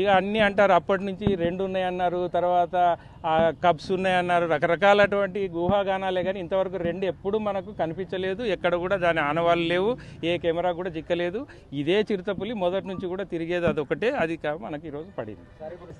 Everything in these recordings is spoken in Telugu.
ఇక అన్నీ అంటారు అప్పటి నుంచి రెండు ఉన్నాయన్నారు తర్వాత ఆ కప్స్ ఉన్నాయన్నారు రకరకాలటువంటి గుహాగానాలే కానీ ఇంతవరకు రెండు ఎప్పుడూ మనకు కనిపించలేదు ఎక్కడ కూడా దాని ఆనవాళ్ళు లేవు ఏ కెమెరా కూడా చిక్కలేదు ఇదే చిరుతపులి మొదటి నుంచి కూడా తిరిగేది అదొకటే అది కా- మనకి ఈరోజు పడింది.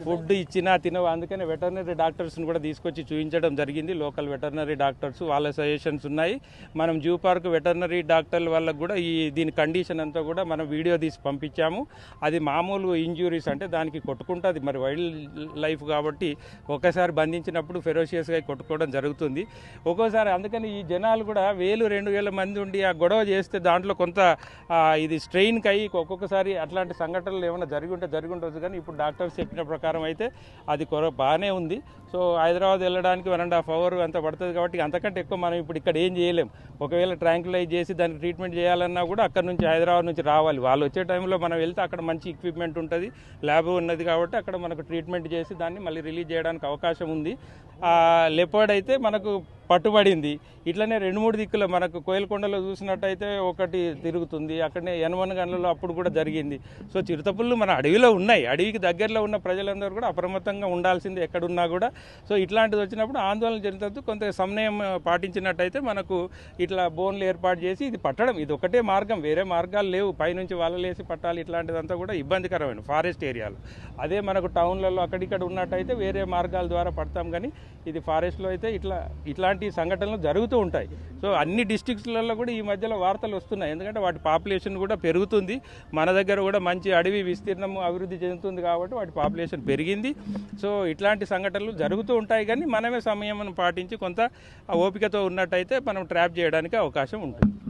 ఫుడ్ ఇచ్చినా తినవు అందుకనే వెటర్నరీ డాక్టర్స్ని కూడా తీసుకొచ్చి చూపించడం జరిగింది లోకల్ వెటర్నరీ డాక్టర్స్ వాళ్ళ సజెషన్స్ ఉన్నాయి. మనం జూ పార్క్ వెటర్నరీ డాక్టర్ల వాళ్ళకు కూడా ఈ దీని కండిషన్ అంతా కూడా మనం వీడియో తీసి పంపించాము. అది మామూలు ఇంజ్యూరీస్ అంటే దాని దానికి కొట్టుకుంటుంది. మరి వైల్డ్ లైఫ్ కాబట్టి ఒకసారి బంధించినప్పుడు ఫెరోషియస్గా కొట్టుకోవడం జరుగుతుంది. ఒక్కోసారి అందుకని ఈ జనాలు కూడా వేలు రెండు వేల మంది ఉండి ఆ గొడవ చేస్తే దాంట్లో కొంత ఇది స్ట్రెయిన్కి అయ్యి ఒక్కొక్కసారి అట్లాంటి సంఘటనలు ఏమైనా జరిగి ఉంటే జరిగి ఉండొచ్చు కానీ ఇప్పుడు డాక్టర్స్ చెప్పిన ప్రకారం అయితే అది కొర బాగానే ఉంది. సో హైదరాబాద్ వెళ్ళడానికి వన్ అండ్ హాఫ్ అవర్ అంత పడుతుంది కాబట్టి అంతకంటే ఎక్కువ మనం ఇప్పుడు ఇక్కడ ఏం చేయలేం. ఒకవేళ ట్రాంక్లైజ్ చేసి దానికి ట్రీట్మెంట్ చేయాలన్నా కూడా అక్కడ నుంచి హైదరాబాద్ నుంచి రావాలి. వాళ్ళు వచ్చే టైంలో మనం వెళ్తే అక్కడ మంచి ఎక్విప్మెంట్ ఉంటుంది. ల్యాబ్ ఉన్నది కాబట్టి అక్కడ మనకు ట్రీట్మెంట్ చేసి దాన్ని మళ్ళీ రిలీజ్ చేయడానికి అవకాశం ఉంది. లెపర్డ్ అయితే మనకు పట్టుబడింది. ఇట్లనే రెండు మూడు దిక్కులు మనకు కోయలకొండలో చూసినట్టయితే ఒకటి తిరుగుతుంది. అక్కడనే ఎనమన్ గనులలో అప్పుడు కూడా జరిగింది. సో చిరుతపుళ్ళు మన అడవిలో ఉన్నాయి. అడవికి దగ్గరలో ఉన్న ప్రజలందరూ కూడా అప్రమత్తంగా ఉండాల్సింది ఎక్కడున్నా కూడా. సో ఇట్లాంటిది వచ్చినప్పుడు ఆందోళన చెందుతూ కొంత సమయం పాటించినట్టయితే మనకు ఇట్లా బోన్లు ఏర్పాటు చేసి ఇది పట్టడం ఇది ఒకటే మార్గం. వేరే మార్గాలు లేవు. పైనుంచి వలలేసి పట్టాలి ఇట్లాంటిదంతా కూడా ఇబ్బందికరమైన ఫారెస్ట్ ఏరియాలో. అదే మనకు టౌన్లలో అక్కడిక్కడ ఉన్నట్టయితే వేరే మార్గాల ద్వారా పడతాం కానీ ఇది ఫారెస్ట్లో అయితే ఇట్లా ఇట్లాంటి సంఘటనలు జరుగుతూ ఉంటాయి. సో అన్ని డిస్టిక్స్లలో కూడా ఈ మధ్యలో వార్తలు వస్తున్నాయి. ఎందుకంటే వాటి పాపులేషన్ కూడా పెరుగుతుంది. మన దగ్గర కూడా మంచి అడవి విస్తీర్ణం అభివృద్ధి చెందుతుంది కాబట్టి వాటి పాపులేషన్ పెరిగింది. సో ఇట్లాంటి సంఘటనలు జరుగుతూ ఉంటాయి కానీ మనమే సమయం పాటించి కొంత ఓపికతో ఉన్నట్టయితే మనం ట్రాప్ చేయడానికి అవకాశం ఉంటుంది.